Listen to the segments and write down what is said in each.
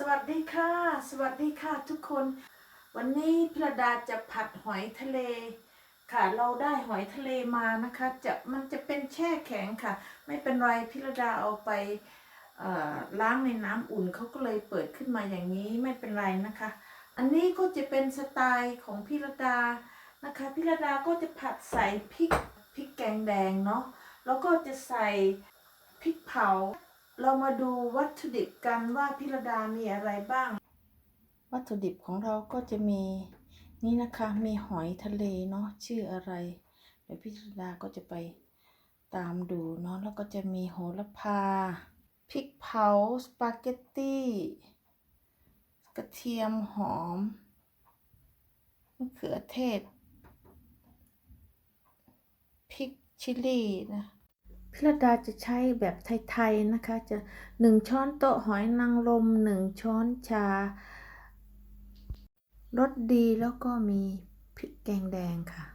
สวัสดีค่ะ สวัสดีค่ะทุกคน วันนี้พิรดาจะผัดหอยทะเล ค่ะ เราได้หอยทะเลมานะคะ จะมันจะเป็นแช่แข็งค่ะ ไม่เป็นไรพิรดาเอาไปล้างในน้ำอุ่นเขาก็เลยเปิดขึ้นมาอย่างนี้ไม่เป็นไรนะคะ อันนี้ก็จะเป็นสไตล์ของพิรดานะคะพิรดาก็จะผัดใส่พริกพริกแกงแดงเนาะแล้วก็จะใส่พริกเผา เรามาดูวัตถุดิบกันว่าพิรดามีอะไรบ้าง วัตถุดิบของเราก็จะมีนี่นะคะ มีหอยทะเลเนาะชื่ออะไร เดี๋ยวพิรดาก็จะไปตามดูเนาะแล้วก็จะมีโหระพาพริกเผาสปาเกตตี้กระเทียมหอมมะเขือเทศพริกชิลลี่นะ พิรดาจะใช้แบบไทยๆนะคะ จะหนึ่งช้อนโต๊ะหอยนางรมหนึ่งช้อนชารสดีแล้วก็มีพริกแกงแดงค่ะ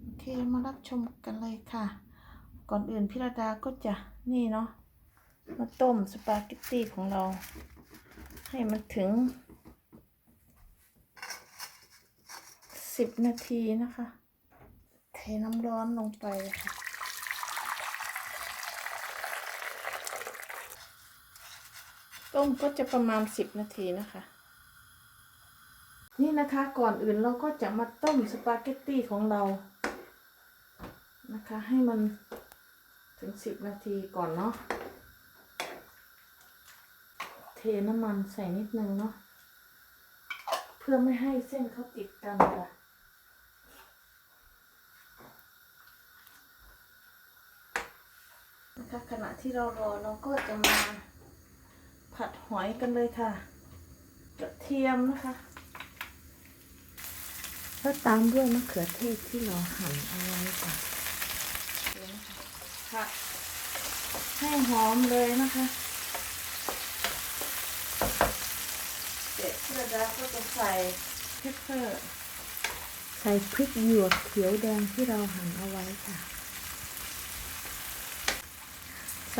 โอเคมารับชมกันเลยค่ะ ก่อนอื่นพิรดาก็จะนี่เนาะมาต้มสปาเกตตี้ของเรา ให้มันถึงสิบนาทีนะคะ เทน้ำร้อนลงไปค่ะ ต้มก็จะประมาณสิบนาทีนะคะ นี่นะคะก่อนอื่นเราก็จะมาต้มสปาเกตตี้ของเรานะคะ ให้มันถึงสิบนาทีก่อนเนาะเทน้ำมันใส่นิดนึงเนาะเพื่อไม่ให้เส้นเขาติดกันค่ะนะคะขณะที่เรารอเราก็จะมา ผัดหอยกันเลยค่ะกระเทียมนะคะแล้วตามด้วยมะเขือเทศที่เราหั่นเอาไว้ค่ะผัดให้หอมเลยนะคะเด็ดกระดาษก็จะใส่เพปเปอร์ใส่พริกหยวกเขียวแดงที่เราหั่นเอาไว้ค่ะ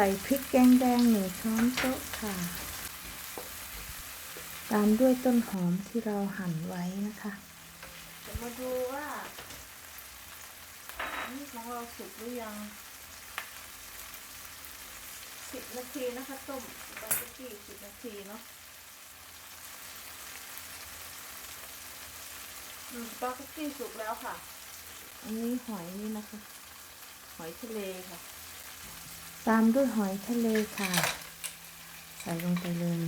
ใส่พริกแกงแดงหนึ่งช้อนโต๊ะค่ะ ตามด้วยต้นหอมที่เราหั่นไว้นะคะจะมาดูว่าอันนี่ของเราสุกหรือยังสิบนาทีนะคะต้มสปาเกตตี้สิบนาทีเนาะอืมสปาเกตตี้สุกแล้วค่ะ อันนี้หอยนี่นะคะ หอยทะเลค่ะ ตามด้วยหอยทะเลค่ะ ใส่ลงไปเลย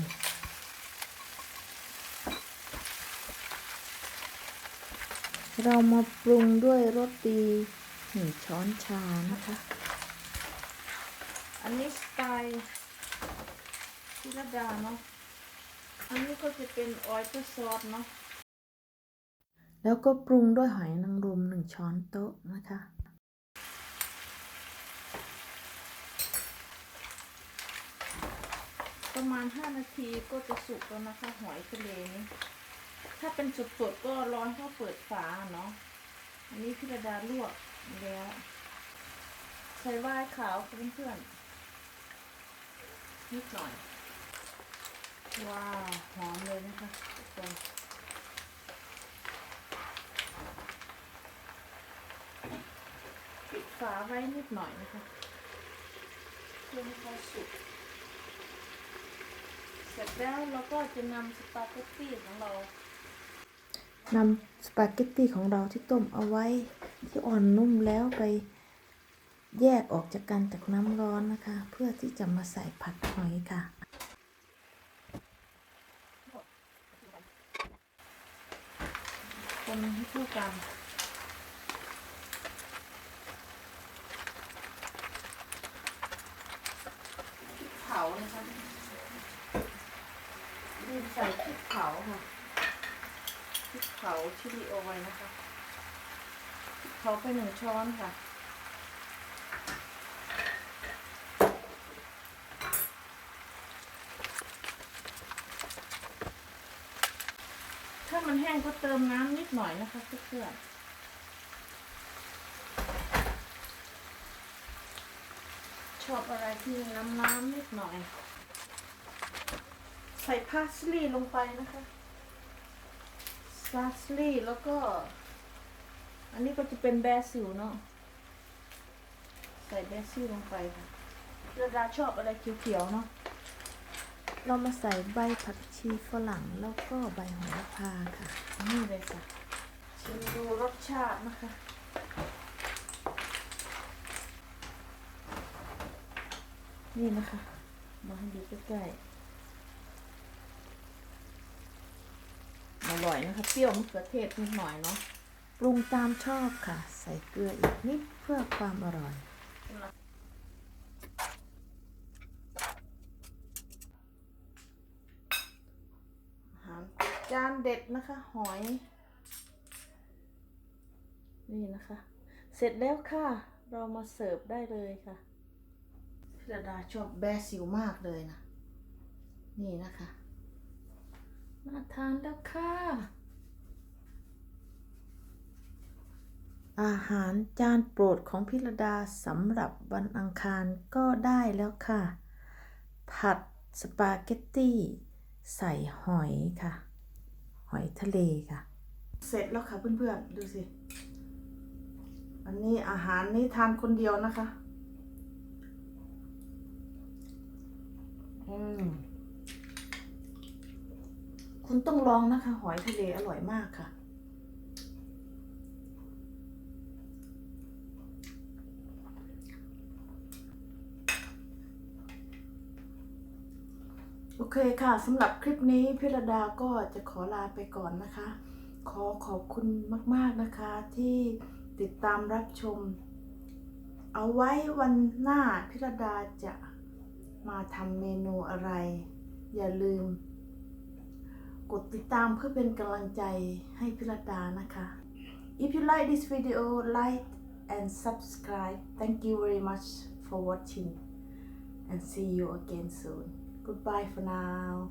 เรามาปรุงด้วยรสดีหนึ่งช้อนชานะคะ อันนี้สไตล์พิรดาเนาะ อันนี้ก็จะเป็นออยล์ซอสเนาะ แล้วก็ปรุงด้วยหอยนางรมหนึ่งช้อนโต๊ะนะคะ ประมาณ 5 นาทีก็จะสุกแล้วนะคะ หอยทะเลนี้ถ้าเป็นสดๆก็ร้อนเข้าเปิดฝาเนาะอันนี้พิรดาลวกแล้วใส่ว่ายขาวเพื่อนๆนิดหน่อยว้าวหอมเลยนะคะทุกคนปิดฝาไว้นิดหน่อยนะคะเพื่อให้เขาสุก เสร็จแล้วเราก็จะนำสปาเกตตี้ของเรานำสปาเกตตี้ของเราที่ต้มเอาไว้ที่อ่อนนุ่มแล้วไปแยกออกจากกันจากน้ำร้อนนะคะ เพื่อที่จะมาใส่ผัดหอยค่ะคนให้คู่กันพริกเผานะคะรีบ ใส่พริกเผาค่ะพริกเผาชิลิโอไว้นะคะพริกเผาไปหนึ่งช้อนค่ะถ้ามันแห้งก็เติมน้ำนิดหน่อยนะคะเพื่อนชอบอะไรที่น้ำน้ำนิดหน่อย ส่พาสลีย์ลงไปนะคะพาสลีย์แล้วก็ อันนี้ก็จะเป็นแบซิลเนาะใส่แบซิลลงไปค่ะเรดาชอบอะไรเขียวๆเนาะเรามาใส่ใบผักชีฝรั่งแล้วก็ใบโหระพาค่ะ นี่เลยค่ะชิมดูรสชาตินะคะนี่นะคะ มาให้ดูใกล้ๆ ร่อยนะคะเปรี้ยวมะเขือเทศนิดหน่อยเนาะปรุงตามชอบค่ะ ใส่เกลืออีกนิดเพื่อความอร่อย อาหารจานเด็ดนะคะ หอย นี่นะคะ เสร็จแล้วค่ะ เรามาเสิร์ฟได้เลยค่ะ พิรดาชอบแบซิลมากเลยนะ นี่นะคะ มาทานแล้วค่ะ อาหารจานโปรดของพิรดาสำหรับวันอังคารก็ได้แล้วค่ะ ผัดสปาเกตตี้ ใส่หอยค่ะ หอยทะเลค่ะ เสร็จแล้วค่ะเพื่อนๆ ดูสิ อันนี้อาหารนี้ทานคนเดียวนะคะ อืม คุณต้องลองนะคะ หอยทะเลอร่อยมากค่ะ โอเคค่ะสำหรับคลิปนี้พิรดาก็จะขอลาไปก่อนนะคะ ขอขอบคุณมาก ๆนะคะที่ติดตามรับชม เอาไว้วันหน้าพิรดาจะมาทำเมนูอะไร อย่าลืม กดติดตามเพื่อเป็นกำลังใจให้พิรดานะคะ If you like this video like and subscribe thank you very much for watching and see you again soon Goodbye for now.